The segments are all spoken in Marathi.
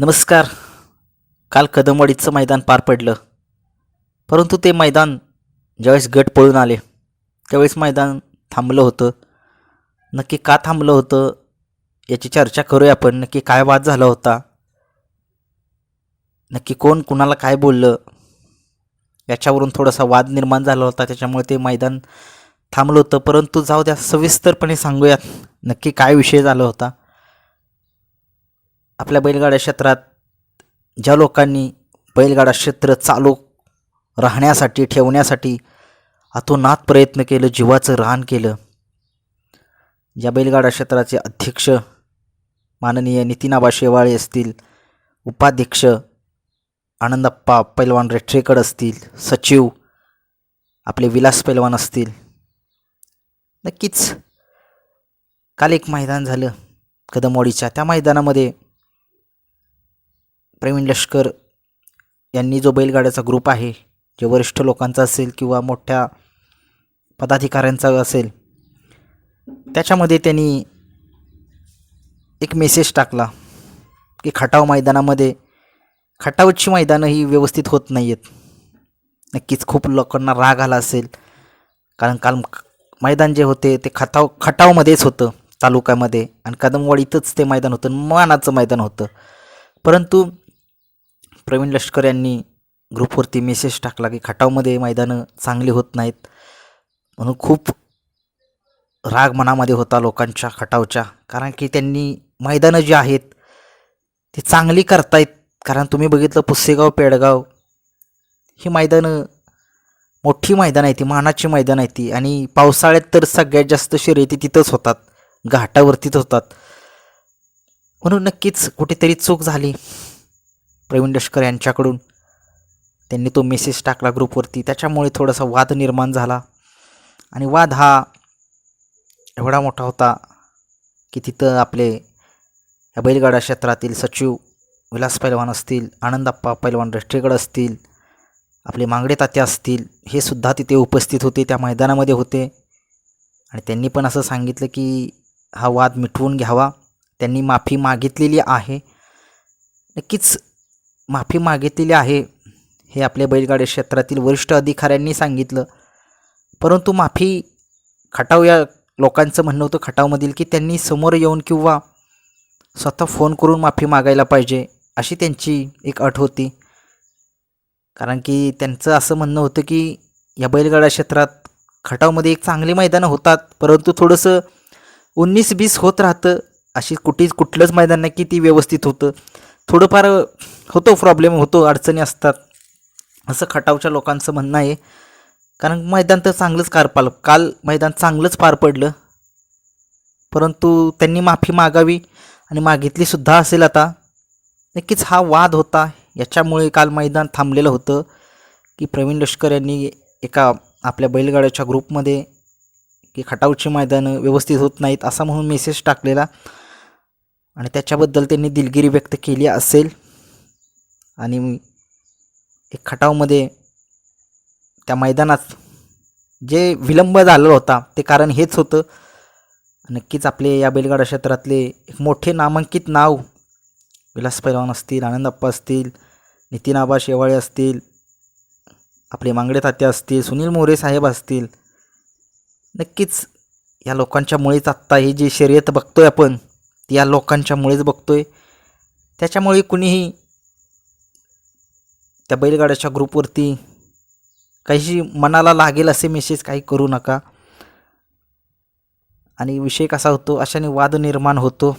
नमस्कार. काल कदमवाडीचं मैदान पार पडलं. परंतु ते मैदान ज्यावेळेस गट पळून आले त्यावेळेस मैदान थांबलं होतं. नक्की का थांबलं होतं याची चर्चा करूया आपण. नक्की काय वाद झाला होता? नक्की कोण कुणाला काय बोललं? याच्यावरून थोडासा वाद निर्माण झाला होता त्याच्यामुळे ते मैदान थांबलं होतं. परंतु जाऊ द्या सविस्तरपणे सांगूयात. नक्की काय विषय झाला होता? आपल्या बैलगाड्या क्षेत्रात ज्या लोकांनी बैलगाडा क्षेत्र चालू राहण्यासाठी ठेवण्यासाठी अतोनात प्रयत्न केलं जीवाचं रान केलं ज्या बैलगाडा क्षेत्राचे अध्यक्ष माननीय नितीनाबा शेवाळे असतील उपाध्यक्ष आनंदप्पा पैलवान रेट्रेकर असतील सचिव आपले विलास पैलवान असतील नक्कीच काल एक मैदान झालं कदमवाडीच्या. त्या मैदानामध्ये प्रवीण लष्कर यांनी जो बैलगाड्याचा ग्रुप आहे जे वरिष्ठ लोकांचा असेल किंवा मोठ्या पदाधिकाऱ्यांचा असेल त्याच्यामध्ये त्यांनी एक मेसेज टाकला की खटाव मैदानामध्ये खटावची मैदानं ही व्यवस्थित होत नाही आहेत नक्कीच खूप लोकांना राग आला असेल. कारण काल मैदान जे होते ते खटाव खटावमध्येच होतं तालुक्यामध्ये. आणि कदमवाडीतच ते मैदान होतं मानाचं मैदान होतं. परंतु प्रवीण लष्कर यांनी ग्रुपवरती मेसेज टाकला की खटावमध्ये मैदानं चांगली होत नाहीत. म्हणून खूप राग मनामध्ये होता लोकांच्या खटावच्या. कारण की त्यांनी मैदानं जी आहेत ती चांगली करतायत. कारण तुम्ही बघितलं पुसेगाव पेडगाव ही मैदानं मोठी मैदान आहे ती मानाची मैदान आहे ती. आणि पावसाळ्यात तर सगळ्यात जास्त शर्यती तिथंच होतात घाटावरतीच होतात. म्हणून नक्कीच कुठेतरी चूक झाली. प्रवीण लष्कर यांच्याकडून. त्यांनी तो मेसेज टाकला ग्रुपवरती त्याच्यामुळे थोडासा वाद निर्माण झाला. आणि वाद हा एवढा मोठा होता की तिथं आपले या बैलगाडा क्षेत्रातील सचिव विलास पैलवान असतील आनंदप्पा पैलवान रेष्ट्रेगड असतील आपले मांगडे तात्या असतील हे सुद्धा तिथे उपस्थित होते त्या मैदानामध्ये होते. आणि त्यांनी पण असं सांगितलं की हा वाद मिटवून घ्यावा. त्यांनी माफी मागितलेली आहे. नक्कीच माफी मागितलेली आहे हे आपल्या बैलगाडी क्षेत्रातील वरिष्ठ अधिकाऱ्यांनी सांगितलं. परंतु माफी खटाव या लोकांचं म्हणणं होतं खटावमधील की त्यांनी समोर येऊन किंवा स्वतः फोन करून माफी मागायला पाहिजे अशी त्यांची एक अट होती. कारण की त्यांचं असं म्हणणं होतं की या बैलगाडा क्षेत्रात खटावमध्ये एक चांगली मैदानं होतात परंतु थोडंसं उन्नीस बीस होत राहतं अशी कुठेच कुठलंच मैदान नाही की ती व्यवस्थित होतं. थोडंफार होतो प्रॉब्लेम होतो अडचणी असतात. असं खटावच्या लोकांचं म्हणणं आहे. कारण मैदान तर चांगलंच कार पाल काल मैदान चांगलंच पार पडलं. परंतु त्यांनी माफी मागावी आणि मागितलीसुद्धा असेल आता. नक्कीच हा वाद होता. याच्यामुळे काल मैदान थांबलेलं होतं की प्रवीण लष्कर यांनी एका आपल्या बैलगाड्याच्या ग्रुपमध्ये की खटावची मैदानं व्यवस्थित होत नाहीत असा म्हणून मेसेज टाकलेला. आणि त्याच्याबद्दल त्यांनी दिलगिरी व्यक्त केली असेल. आणि एक खटावमध्ये त्या मैदानात जे विलंब झालेला होता ते कारण हेच होतं. नक्कीच आपले या बैलगाडा क्षेत्रातले एक मोठे नामांकित नाव विलास पैलवान असतील आनंदप्पा असतील नितीन आबा शेवाळे असतील आपले मांगडे तात्या असतील सुनील मोरे साहेब असतील. नक्कीच या लोकांच्यामुळेच आत्ता ही जी शर्यत बघतोय आपण या लोकांच्यामुळेच बघतोय. त्याच्यामुळे कुणीही त्या बैलगाड्याच्या ग्रुपवरती काहीशी मनाला लागेल असे मेसेज काही करू नका. आणि विषय कसा होतो अशाने वाद निर्माण होतो.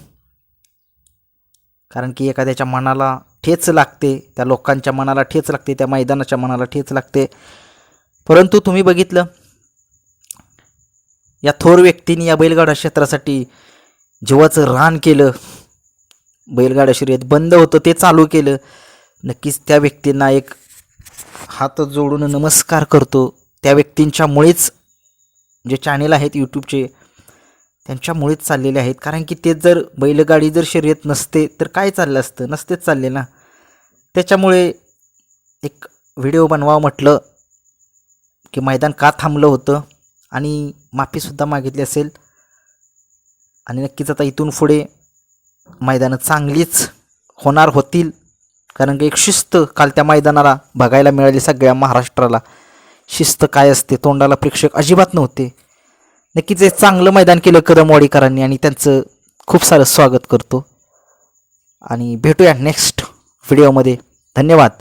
कारण की एखाद्याच्या मनाला ठेच लागते त्या लोकांच्या मनाला ठेच लागते त्या मैदानाच्या मनाला ठेच लागते. परंतु तुम्ही बघितलं या थोर व्यक्तीने या बैलगाडा क्षेत्रासाठी जीवाचं रान केलं बैलगाड्या शर्यत बंद होतं ते चालू केलं नक्कीच त्या व्यक्तींना एक हात जोडून नमस्कार करतो. त्या व्यक्तींच्यामुळेच जे चॅनेल आहेत यूट्यूबचे त्यांच्यामुळेच चाललेले आहेत. कारण की ते जर बैलगाडी जर शर्यत नसते तर काय चाललं असतं? नसतेच चालले ना. त्याच्यामुळे एक व्हिडिओ बनवावं म्हटलं की मैदान का थांबलं होतं? आणि माफीसुद्धा मागितली असेल. आणि नक्कीच आता इथून पुढे मैदानं चांगलीच होणार होतील. कारण की एक शिस्त काल त्या मैदानाला बघायला मिळाली सगळ्या महाराष्ट्राला. शिस्त काय असते? तोंडाला प्रेक्षक अजिबात नव्हते. नक्कीच एक चांगलं मैदान केलं करमवाडीकरांनी आणि त्यांचं खूप सारं स्वागत करतो. आणि भेटूया नेक्स्ट व्हिडिओमध्ये धन्यवाद.